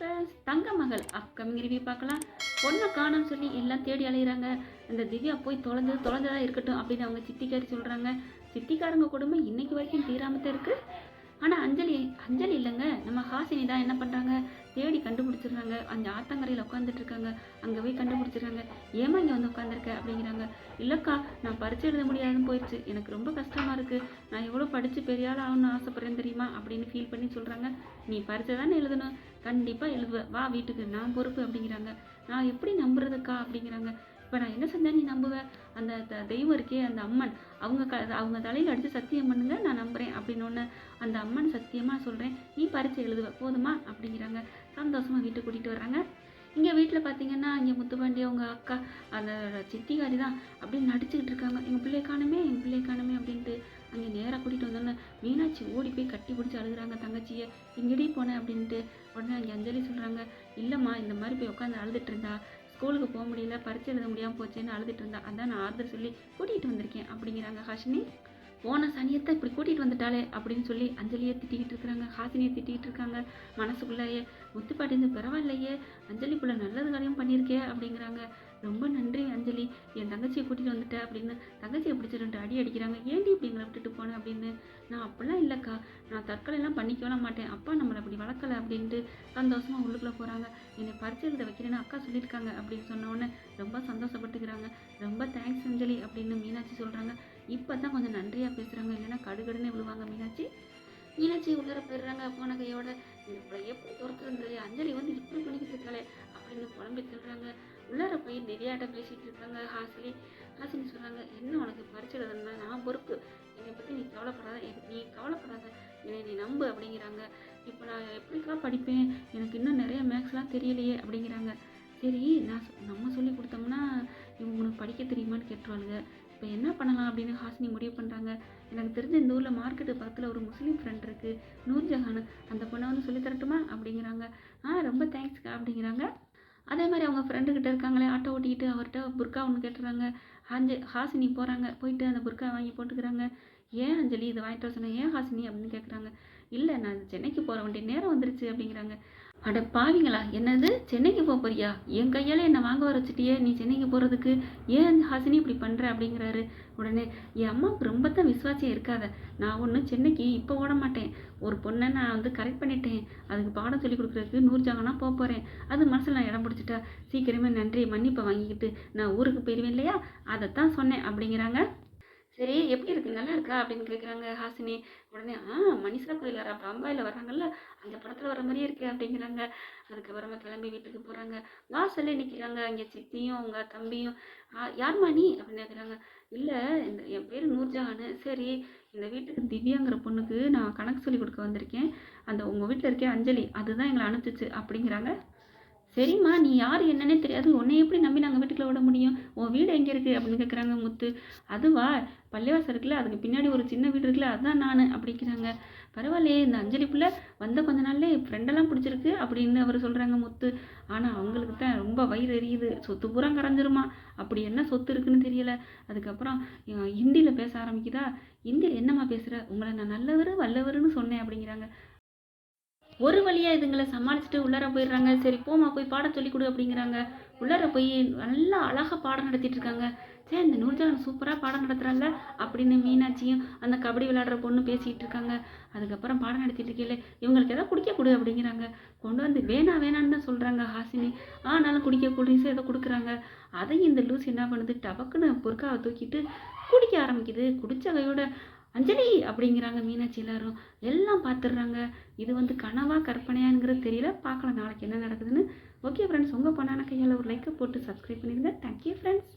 Friends தங்க மகள் upcoming review பார்க்கலாம். பொண்ணை காணும் சொல்லி எல்லாம் தேடி அலையிறாங்க. இந்த திவ்யா போய் தொலைஞ்சது தொலைஞ்சதா இருக்கட்டும் அப்படின்னு அவங்க சித்திக்காரி சொல்கிறாங்க சித்திக்காரங்க குடும்பம் இன்னைக்கு வரைக்கும் தீராமத்தான் இருக்குது ஆனால் அஞ்சலி அஞ்சலி இல்லைங்க. நம்ம ஹாசினி தான் என்ன பண்ணுறாங்க தேடி கண்டுபிடிச்சிடுறாங்க. அந்த ஆத்தங்கரையில் உட்காந்துட்டு இருக்காங்க அங்கே போய் கண்டுபிடிச்சிடுறாங்க. ஏமா இங்கே வந்து உட்காந்துருக்க அப்படிங்கிறாங்க. இல்லைக்கா நான் பரிச்சை எழுத முடியாதுன்னு போயிடுச்சு எனக்கு ரொம்ப கஷ்டமாக இருக்குது நான் எவ்வளோ படித்து பெரிய ஆள் ஆகணும்னு ஆசைப்பட்றேன் தெரியுமா? அப்படின்னு ஃபீல் பண்ணி சொல்கிறாங்க நீ பரிச்சை தானே எழுதணும். கண்டிப்பாக எழுதுவ. வா வீட்டுக்கு. நான் பொறுப்பு அப்படிங்கிறாங்க. நான் எப்படி நம்புறதுக்கா? அப்படிங்கிறாங்க. இப்போ நான் என்ன செஞ்சேன் நீ நம்புவேன் அந்த த- தெய்வம் இருக்கே அந்த அம்மன். அவங்க க அவங்க தலையில் அடித்து சத்தியம் பண்ணுங்க நான் நம்புகிறேன் அந்த அம்மன் சத்தியமாக சொல்கிறேன் நீ பரிச்சை எழுதுவ போதுமா? அப்படிங்கிறாங்க. சந்தோஷமாக வீட்டுக்கு கூட்டிகிட்டு வர்றாங்க இங்கே வீட்டில் பார்த்தீங்கன்னா இங்கே முத்துப்பாண்டி அவங்க அக்கா அந்த சித்திகாரி தான் அப்படியே நடிச்சுக்கிட்டு இருக்காங்க. எங்கள் பிள்ளை காணுமே எங்கள் பிள்ளை காணுமே அப்படின்ட்டு அங்கே நேராக கூட்டிகிட்டு வந்தோன்னே மீனாட்சி ஓடி போய் கட்டி பிடிச்சி அழுகுறாங்க தங்கச்சியை. இங்கடி போனேன் அப்படின்ட்டு உடனே அங்கே அஞ்சலி சொல்கிறாங்க இல்லைம்மா இந்த மாதிரி போய் உட்காந்து அழுதுட்டு இருந்தா ஸ்கூலுக்கு போக முடியல பரிச்சை எழுத முடியாமல் போச்சேன்னு அழுதுட்டு இருந்தா அதான் நான் ஆறுதல் சொல்லி கூட்டிகிட்டு வந்திருக்கேன் அப்படிங்கிறாங்க ஹாஷினி. போன சனியத்தை இப்படி கூட்டிகிட்டு வந்துட்டாளே அப்படின்னு சொல்லி அஞ்சலியை திட்டிக்கிட்டு இருக்கிறாங்க. ஹாசினியை திட்டிக்கிட்டு இருக்காங்க. மனசுக்குள்ளேயே முத்துப்பாட்டிந்து பரவாயில்லையே அஞ்சலி புள்ள நல்லது காரியம் பண்ணியிருக்கே அப்படிங்கிறாங்க. ரொம்ப நன்றி அஞ்சலி. என் தங்கச்சியை கூட்டிகிட்டு வந்துட்ட அப்படின்னு தங்கச்சியை பிடிச்சி ரெண்டு அடி அடிக்கிறாங்க. ஏன்டி இப்படி எங்களை விட்டுட்டு போனேன் அப்படின்னு? நான் அப்படிலாம் இல்லைக்கா. நான் தற்கொலைலாம் பண்ணிக்கவே மாட்டேன். அப்பா நம்மளை அப்படி வளர்க்கல அப்படின்ட்டு சந்தோஷமாக உள்ளுக்குள்ளே போகிறாங்க என்னை பரிச்சை எழுத வைக்கிறேன்னு அக்கா சொல்லியிருக்காங்க அப்படின்னு சொன்னோடனே ரொம்ப சந்தோஷப்பட்டுக்கிறாங்க. ரொம்ப தேங்க்ஸ் அஞ்சலி அப்படின்னு மீனாட்சி சொல்கிறாங்க இப்போ தான் கொஞ்சம் நன்றியாக பேசுகிறாங்க இல்லைன்னா கடுகடுன்னு விழுவாங்க மீனாட்சி. மீனாட்சி உள்ளர போயிடுறாங்க. போன கையோட இவளை போய் துரத்துறது அஞ்சலி வந்து இப்படி பண்ணிக்கிட்டு இருக்காளே அப்படின்னு புலம்பி சொல்கிறாங்க உள்ளார போய் நிதியாட்ட பேசிகிட்டு இருக்காங்க. ஹாசினி ஹாசினி சொல்கிறாங்க என்ன உனக்கு பரிச்சை நான் பொறுப்பு. என்னை பற்றி நீ கவலைப்படாத. நீ கவலைப்படாத. என்னை நீ நம்பு அப்படிங்கிறாங்க. இப்போ நான் எப்படிக்கா படிப்பேன்? எனக்கு இன்னும் நிறைய மேக்ஸ்லாம் தெரியலையே அப்படிங்கிறாங்க. சரி நான் நம்ம சொல்லி கொடுத்தோம்னா இவங்க உனக்கு படிக்க தெரியுமான்னு கேட்டுருவாளுங்க. இப்போ என்ன பண்ணலாம் அப்படின்னு ஹாசினி முடிவு பண்ணுறாங்க எனக்கு தெரிஞ்ச இந்த ஊரில் மார்க்கெட்டு பக்கத்தில் ஒரு முஸ்லீம் ஃப்ரெண்ட் இருக்குது நூர்ஜஹான் அந்த பொண்ணை வந்து சொல்லி தரட்டுமா? அப்படிங்கிறாங்க. ஆ ரொம்ப தேங்க்ஸ்க்கா அப்படிங்கிறாங்க. அதே மாதிரி அவங்க ஃப்ரெண்டுக்கிட்ட இருக்காங்களே ஆட்டோ ஓட்டிக்கிட்டு அவர்கிட்ட புர்கா ஒன்று கேட்டுறாங்க. ஹாஞ்சி ஹாசினி போகிறாங்க போயிட்டு அந்த புர்கா வாங்கி போட்டுக்கிறாங்க. ஏன் அஞ்சலி இதை வாங்கிட்டு வர சொன்னேன் ஏன் ஹாசினி அப்படின்னு கேட்குறாங்க இல்லை நான் சென்னைக்கு போகிற வேண்டிய நேரம் வந்துருச்சு அப்படிங்கிறாங்க. அட பாவிங்களா என்னது? சென்னைக்கு போக போறியா? என் கையால் என்னை வாங்க வர வச்சுட்டியே? நீ சென்னைக்கு போகிறதுக்கு ஏன் ஹாசினி இப்படி பண்ணுற அப்படிங்கிறாரு. உடனே என் அம்மாவுக்கு ரொம்ப தான் விசுவாசியம் இருக்காத. நான் ஒன்றும் சென்னைக்கு இப்போ ஓட மாட்டேன். ஒரு பொண்ணை நான் வந்து கரெக்ட் பண்ணிட்டேன். அதுக்கு பாடம் சொல்லி கொடுக்குறதுக்கு நூறுஜாங்கனா போக போகிறேன் அது மனசில் நான் இடம் பிடிச்சிட்டா சீக்கிரமே நன்றி மன்னிப்பை வாங்கிக்கிட்டு நான் ஊருக்கு போயிடுவேன் இல்லையா? அதைத்தான் சொன்னேன் அப்படிங்கிறாங்க. சரி எப்படி இருக்கு? நல்லா இருக்கா? அப்படின்னு கேட்குறாங்க ஹாசினி. உடனே ஆ மனிஷா கோயில் வர பம்பாயில் வர்றாங்கல்ல. அந்த படத்தில் வர மாதிரியே இருக்கு அப்படிங்கிறாங்க. அதுக்கப்புறமா கிளம்பி வீட்டுக்கு போகிறாங்க வாசல்ல நிற்கிறாங்க அங்கே சித்தியும் அவங்க தம்பியும். "ஆ, யாரும்மா நீ? அப்படின்னு கேட்குறாங்க இல்லை இந்த என் பேர் நூர்ஜஹானு. சரி இந்த வீட்டுக்கு திவ்யாங்கிற பொண்ணுக்கு நான் கணக்கு சொல்லி கொடுக்க வந்திருக்கேன். அந்த உங்கள் வீட்டில் இருக்கே அஞ்சலி. அதுதான் எங்களை அனுப்பிச்சிச்சு அப்படிங்கிறாங்க. சரிம்மா நீ யார் என்னன்னே தெரியாது. உன்னை எப்படி நம்பி நாங்கள் வீட்டுக்குள்ள விட முடியும்? உன் வீடு எங்கே இருக்குது அப்படின்னு கேட்குறாங்க முத்து. அதுவா? பள்ளிவாசம் இருக்குல்ல அதுக்கு பின்னாடி ஒரு சின்ன வீடு இருக்குல்ல அதுதான் நான் அப்படிங்கிறாங்க பரவாயில்லையே இந்த அஞ்சலி பிள்ளை வந்த கொஞ்ச நாள்லே ஃப்ரெண்டெல்லாம் பிடிச்சிருக்கு அப்படின்னு அவர் சொல்கிறாங்க முத்து. ஆனால் அவங்களுக்கு தான் ரொம்ப வயிறு எரியுது. சொத்து பூரா கரைஞ்சிருமா? அப்படி என்ன சொத்து இருக்குன்னு தெரியல. அதுக்கப்புறம் ஹிந்தியில் பேச ஆரம்பிக்குதா? ஹிந்தியில் என்னம்மா பேசுகிற உங்களை நான் நல்லவர் வல்லவர்னு சொன்னேன் அப்படிங்கிறாங்க. ஒரு வழியாக இதுங்களை சமாளிச்சுட்டு உள்ளார போயிடுறாங்க. சரி போம்மா போய் பாடம் சொல்லி கொடு அப்படிங்கிறாங்க. உள்ளார போய் நல்லா அழகாக பாடம் நடத்திட்டு இருக்காங்க. சே இந்த நூர்ஜான் சூப்பராக பாடம் நடத்துகிறாங்க அப்படின்னு மீனாட்சியும் அந்த கபடி விளையாடுற பொண்ணு பேசிகிட்டு இருக்காங்க. அதுக்கப்புறம் பாடம் நடத்திட்டு இருக்கையில இவங்களுக்கு எதாவது குடிக்க கொடு அப்படிங்கிறாங்க. கொண்டு வந்து வேணா வேணான்னு தான் சொல்கிறாங்க ஹாசினி. ஆனாலும் குடிக்க கூல்ட்ரிங்ஸ் ஏதோ கொடுக்குறாங்க. அதையும் இந்த லூஸ் என்ன பண்ணுது? டபக்குன்னு பொறுக்காவை தூக்கிட்டு குடிக்க ஆரம்பிக்குது. குடித்த கையோட அஞ்சலி அப்படிங்கிறாங்க மீனாட்சி எல்லாரும். எல்லாம் பார்த்துடுறாங்க இது வந்து கனவா கற்பனையாங்கிறது தெரியல. பார்க்கலாம் நாளைக்கு என்ன நடக்குதுன்னு. ஓகே ஃப்ரெண்ட்ஸ் உங்கள் பொண்ணான கையால் ஒரு லைக்கை போட்டு சப்ஸ்கிரைப் பண்ணிடுங்க. Thank you friends